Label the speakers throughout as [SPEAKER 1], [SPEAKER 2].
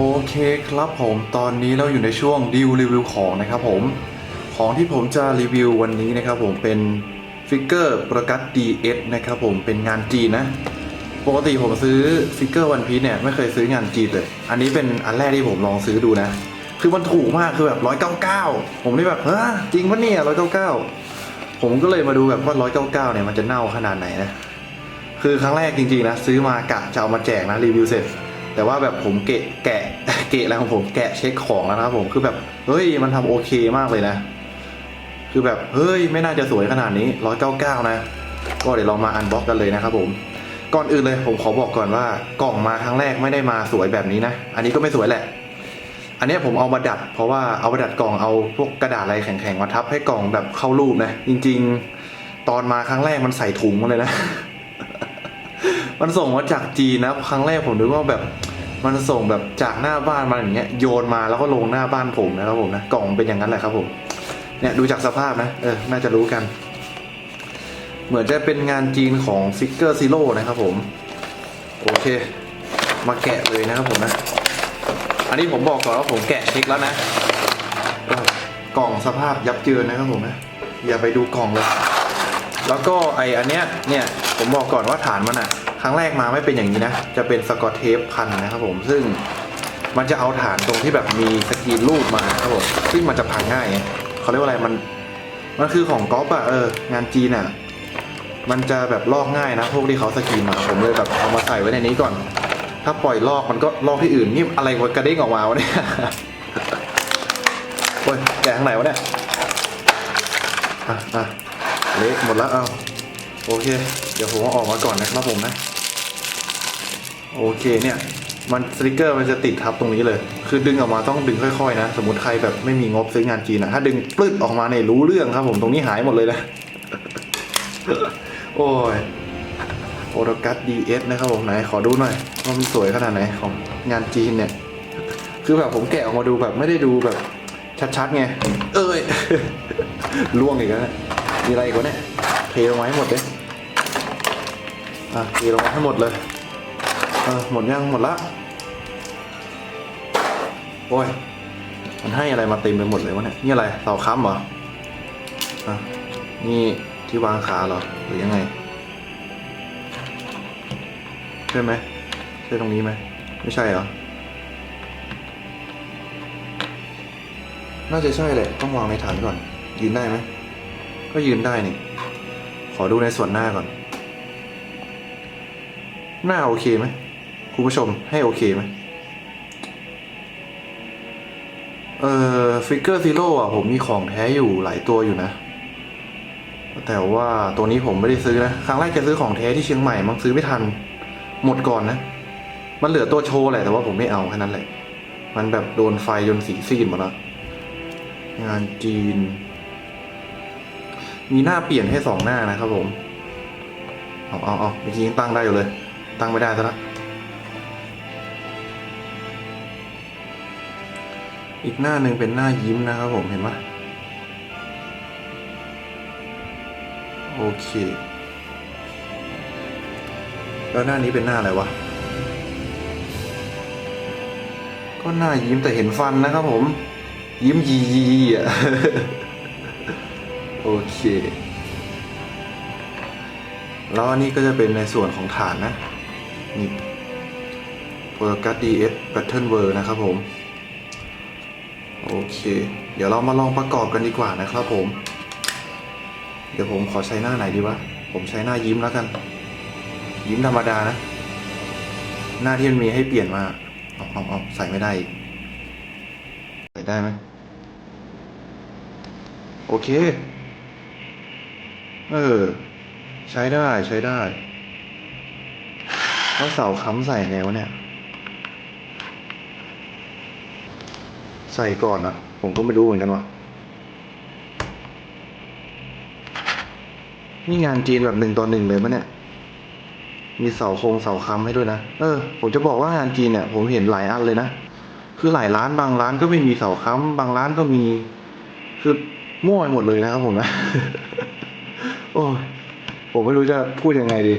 [SPEAKER 1] โอเคครับผมตอนนี้เราอยู่ในช่วงดิวรีวิวของนะครับผม ของที่ผมจะรีวิววันนี้นะครับผมเป็นฟิกเกอร์ประกัด DS นะครับผมเป็นงานจีนนะ ปกติผมซื้อฟิกเกอร์วันพีเนี่ยไม่เคยซื้องานจีนเลย อันนี้เป็นอันแรกที่ผมลองซื้อดูนะ คือมันถูกมากคือแบบร้อยเก้าเก้าผมนี่แบบเฮ้ยจริงปะเนี่ยร้อยเก้าเก้าผมก็เลยมาดูแบบว่าร้อยเก้าเก้าเนี่ยมันจะเน่าขนาดไหนนะ คือครั้งแรกจริงๆนะซื้อมากะจะเอามาแจกนะรีวิวเสร็จ แต่ว่าแบบผมเกะแกะเกะอะไรของผมแกะเช็คของแล้วนะครับผมคือแบบเฮ้ยมันทำโอเคมากเลยนะ คือแบบเฮ้ยไม่น่าจะสวยขนาดนี้ร้อยเก้าเก้านะ ก็เดี๋ยวเรามาอันบ็อกกันเลยนะครับผมก่อนอื่นเลยผมขอบอกก่อนว่ากล่องมาครั้งแรกไม่ได้มาสวยแบบนี้นะ อันนี้ก็ไม่สวยแหละ อันนี้ผมเอามาดัด เพราะว่าเอามาดัดกล่องเอาพวกกระดาษอะไรแข็งๆมาทับให้กล่องแบบเข้ารูปนะ จริง ๆ ตอนมาครั้งแรกมันใส่ถุงมาเลยนะ มันส่งมาจากจีนนะครั้งแรกผมนึกว่าแบบมันส่งแบบจากหน้าบ้านมาอย่างเงี้ยโยนมาแล้วก็ลงหน้าบ้านผมนะครับผมนะกล่องเป็นอย่างนั้นแหละครับผมเนี่ยดูจากสภาพนะเออน่าจะรู้กัน เหมือนจะเป็นงานจีนของฟิกเกอร์ซีโร่นะครับผม โอเค มาแกะเลยนะครับผมนะ อันนี้ผมบอกก่อนว่าผมแกะเช็คแล้วนะกล่องสภาพยับเยินนะครับผมนะ อย่าไปดูกล่องเลย แล้วก็ไออันเนี้ยเนี่ยผมบอกก่อนว่าฐานมันอะ ครั้งแรกมาไม่เป็นอย่างนี้นะ จะเป็นสกอตเทปพันนะครับผมซึ่งมันจะเอาฐานตรงที่แบบมีสกรีนรูปมาครับผมซึ่งมันจะพังง่ายเขาเรียกว่าอะไรมันมันคือของก๊อปอะเอองานจีนอะมันจะแบบลอกง่ายนะพวกที่เขาสกรีนมาผมเลยแบบเอามาใส่ไว้ในนี้ก่อน ถ้าปล่อยลอกมันก็ลอกที่อื่นนี่อะไรวะกระเด้งออกมาวะเนี่ยโอ้ยแกะข้างไหนวะเนี่ยอะอะเละหมดแล้วเอา โอเค เดี๋ยวผมอออกมาก่อนนะครับผมนะ โอเคเนี่ย มันสติกเกอร์มันจะติดทับตรงนี้เลย คือดึงออกมาต้องดึงค่อยๆ นะ สมมติใครแบบไม่มีงบซื้องานจีนอะถ้าดึงปลื้ดออกมาเนี่ยรู้เรื่องครับ ผมตรงนี้หายหมดเลยนะ โอ้ยโอรกัสดีเอสนะครับผมไหนขอดูหน่อยว่ามันสวยขนาดไหนของงานจีนเนี่ย คือแบบผมแกะออกมาดูแบบไม่ได้ดูแบบชัดๆไง เอ้ยล่วงอีกแล้ว มีอะไรอีกวะเนี่ย เทลงมาให้หมดเลย อะเทลงมาให้หมดเลยเออหมดยังหมดละโอ้ยมันให้อะไรมาเต็มไปหมดเลยวะเนี่ยนี่อะไรเสาค้ำเหรออะนี่ที่วางขาเหรอหรือยังไงใช่ไหมใช่ตรงนี้ไหมไม่ใช่เหรอน่าจะใช่แหละต้องวางในฐานก่อน ยืนได้ไหมก็ยืนได้นี่ขอดูในส่วนหน้าก่อน หน้าโอเคไหมคุณผู้ชมให้โอเคไหมเออฟิกเกอร์ซีโร่อะผมมีของแท้อยู่หลายตัวอยู่นะ แต่ว่าตัวนี้ผมไม่ได้ซื้อนะ ครั้งแรกจะซื้อของแท้ที่เชียงใหม่มันซื้อไม่ทัน หมดก่อนนะ มันเหลือตัวโชว์แหละแต่ว่าผมไม่เอาแค่นั้นแหละ มันแบบโดนไฟจนสีซีดหมดแล้วงานจีน มีหน้าเปลี่ยนให้สองหน้านะครับผม เอาเอาเอาเมื่อกี้ยังตั้งได้อยู่เลย ตั้งไม่ได้ซะละอีกหน้าหนึ่งเป็นหน้ายิ้มนะครับผมเห็นไหมโอเค แล้วหน้านี้เป็นหน้าอะไรวะ ก็หน้ายิ้มแต่เห็นฟันนะครับผม ยิ้มยียีอะ โอเค แล้วอันนี้ก็จะเป็นในส่วนของฐานนะ นี่โปรกัส DS Battle World นะครับผมโอเค เดี๋ยวเรามาลองประกอบกันดีกว่านะครับผม เดี๋ยวผมขอใช้หน้าไหนดีวะ ผมใช้หน้ายิ้มแล้วกัน ยิ้มธรรมดานะ หน้าที่มันมีให้เปลี่ยนมาเอาเอาเอาใส่ไม่ได้อีกใส่ได้ไหมโอเค เออ ใช้ได้ใช้ได้ แล้วเสาค้ำใส่ไงวเนี่ย ใส่ก่อนนะผมก็ไม่รู้เหมือนกันว่ะนี่งานจีนแบบหนึ่งต่อหนึ่งเลยปะเนี่ย มีเสาโครงเสาค้ำให้ด้วยนะ เออ ผมจะบอกว่างานจีนเนี่ย ผมเห็นหลายอันเลยนะ คือหลายร้านบางร้านก็ไม่มีเสาค้ำบางร้านก็มี คือมั่วไปหมดเลยนะครับผมนะ โอ้ผมไม่รู้จะพูดยังไงดี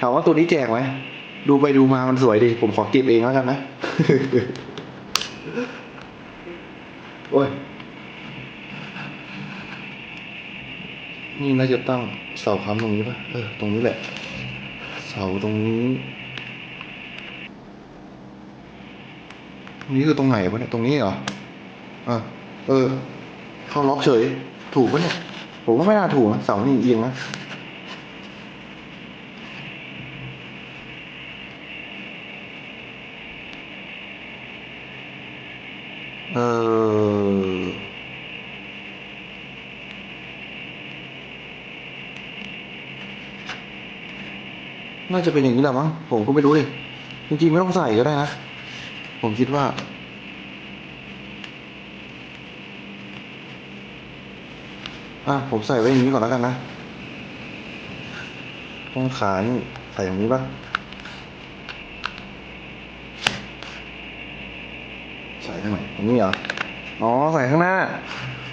[SPEAKER 1] ถามว่าตัวนี้แจกไหม ดูไปดูมามันสวยดี ผมขอเก็บเองแล้วกันนะ โอ้ย นี่น่าจะตั้งเสาค้ำตรงนี้ปะเออ ตรงนี้แหละ เสาตรงนี้นี่คือตรงไหนวะเนี่ย ตรงนี้เหรออะเออ เข้าล็อกเฉย ถูกปะเนี่ย ผมว่าไม่น่าถูกนะ เสานี่เอียงนะ ออ น่าจะเป็นอย่างนี้แหละมั้ง ผมก็ไม่รู้ดิ จริงๆ ไม่ต้องใส่ก็ได้นะ ผมคิดว่า อะ ผมใส่ไว้อย่างนี้ก่อนแล้วกันนะ ต้นขานใส่อย่างนี้ป่ะใส่ข้าง ไหนตรงนี้เหรอ อ๋อ ใส่ข้างหน้า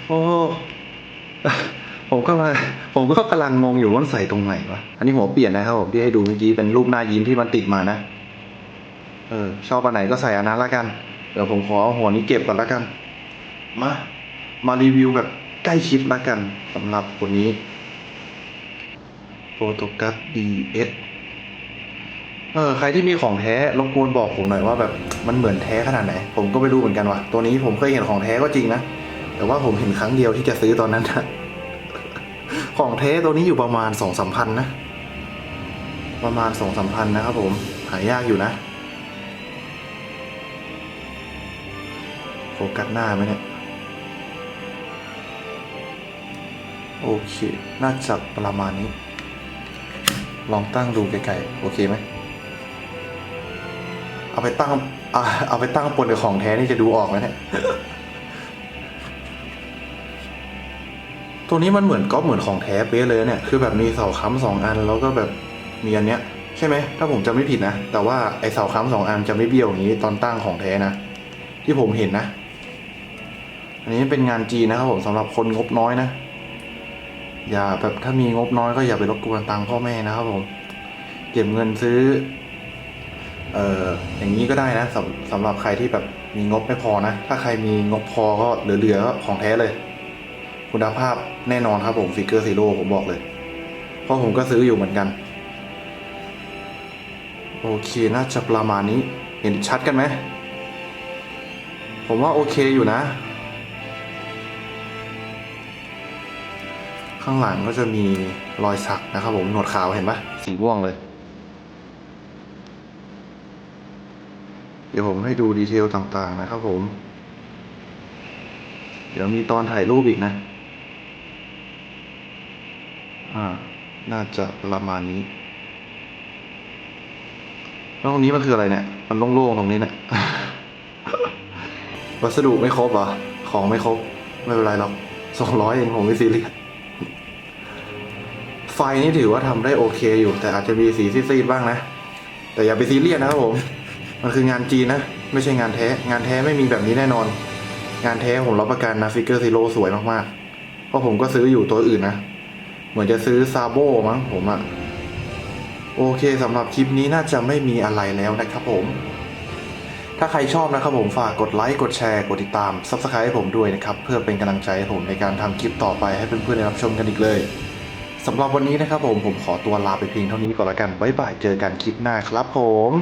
[SPEAKER 1] โอ้ผมก็มาผมก็กำลังงงอยู่ว่าใส่ตรงไหนวะ อันนี้หัวเปลี่ยนนะครับผมที่ให้ดูเมื่อกี้เป็นรูปหน้ายิ้มที่มันติดมานะ เออ ชอบอันไหนก็ใส่อันนั้นละกัน เดี๋ยวผมขอเอาหัวนี้เก็บก่อนละกัน มา มารีวิวแบบใกล้ชิดละกันสำหรับคนนี้โฟโตกัส DS เออใครที่มีของแท้รบกวนบอกผมหน่อยว่าแบบมันเหมือนแท้ขนาดไหน ผมก็ไม่รู้เหมือนกันว่ะตัวนี้ผมเคยเห็นของแท้ก็จริงนะแต่ว่าผมเห็นครั้งเดียวที่จะซื้อตอนนั้นนะของแท้ตัวนี้อยู่ประมาณสองสามพันนะ ประมาณสองสามพันนะครับผมหายากอยู่นะโฟกัสหน้าไหมเนี่ย โอเค น่าจะประมาณนี้ ลองตั้งดูไกลๆ โอเคไหม เอาไปตั้งเอาไปตั้งปนกับของแท้นี่จะดูออกไหมเนี่ยตัวนี้มันเหมือนก๊อปเหมือนของแท้เป๊ะเลยเนี่ย คือแบบมีเสาค้ำสองอันแล้วก็แบบมีอันเนี้ย ใช่ไหม ถ้าผมจำไม่ผิดนะ แต่ว่าไอเสาค้ำสองอันจะไม่เบี้ยวอย่างนี้ตอนตั้งของแท้นะ ที่ผมเห็นนะ อันนี้เป็นงานจีนนะครับผมสำหรับคนงบน้อยนะ อย่าแบบถ้ามีงบน้อยก็อย่าไปรบกวนตังค์พ่อแม่นะครับผม เก็บเงินซื้อ เอออย่างนี้ก็ได้นะสำสำหรับใครที่แบบมีงบไม่พอนะ ถ้าใครมีงบพอก็เหลือๆก็ของแท้เลย คุณภาพแน่นอนครับผมฟิกเกอร์ซีโร่ผมบอกเลย เพราะผมก็ซื้ออยู่เหมือนกัน โอเคน่าจะประมาณนี้เห็นชัดกันไหม ผมว่าโอเคอยู่นะ ข้างหลังก็จะมีรอยสักนะครับผมหนวดขาวเห็นปะสีม่วงเลย เดี๋ยวผมให้ดูดีเทลต่างๆนะครับผม เดี๋ยวมีตอนถ่ายรูปอีกนะ อ่า น่าจะประมาณนี้แล้วตรงนี้มันคืออะไรเนี่ย มันโล่งๆตรงนี้เนี่ย วัสดุไม่ครบเหรอ ของไม่ครบ ไม่เป็นไรหรอกสองร้อยเองผมไม่ซีเรียสไฟนี่ถือว่าทำได้โอเคอยู่ แต่อาจจะมีสีซีดๆบ้างนะ แต่อย่าไปซีเรียสนะครับผม มันคืองานจีนนะ ไม่ใช่งานแท้ งานแท้ไม่มีแบบนี้แน่นอน งานแท้ผมรับประกันนะฟิกเกอร์ซีโร่สวยมากๆ เพราะผมก็ซื้ออยู่ตัวอื่นนะ เหมือนจะซื้อซาโบมั้งผมอะโอเคสำหรับคลิปนี้น่าจะไม่มีอะไรแล้วนะครับผม ถ้าใครชอบนะครับผมฝากกดไลค์ กดแชร์ กดติดตาม Subscribe ให้ผมด้วยนะครับ เพื่อเป็นกำลังใจให้ผมในการทำคลิปต่อไปให้เพื่อนๆได้รับชมกันอีกเลยสำหรับวันนี้นะครับผมผมขอตัวลาไปเพียงเท่านี้ก่อนละกัน บ๊ายบาย เจอกันคลิปหน้าครับผม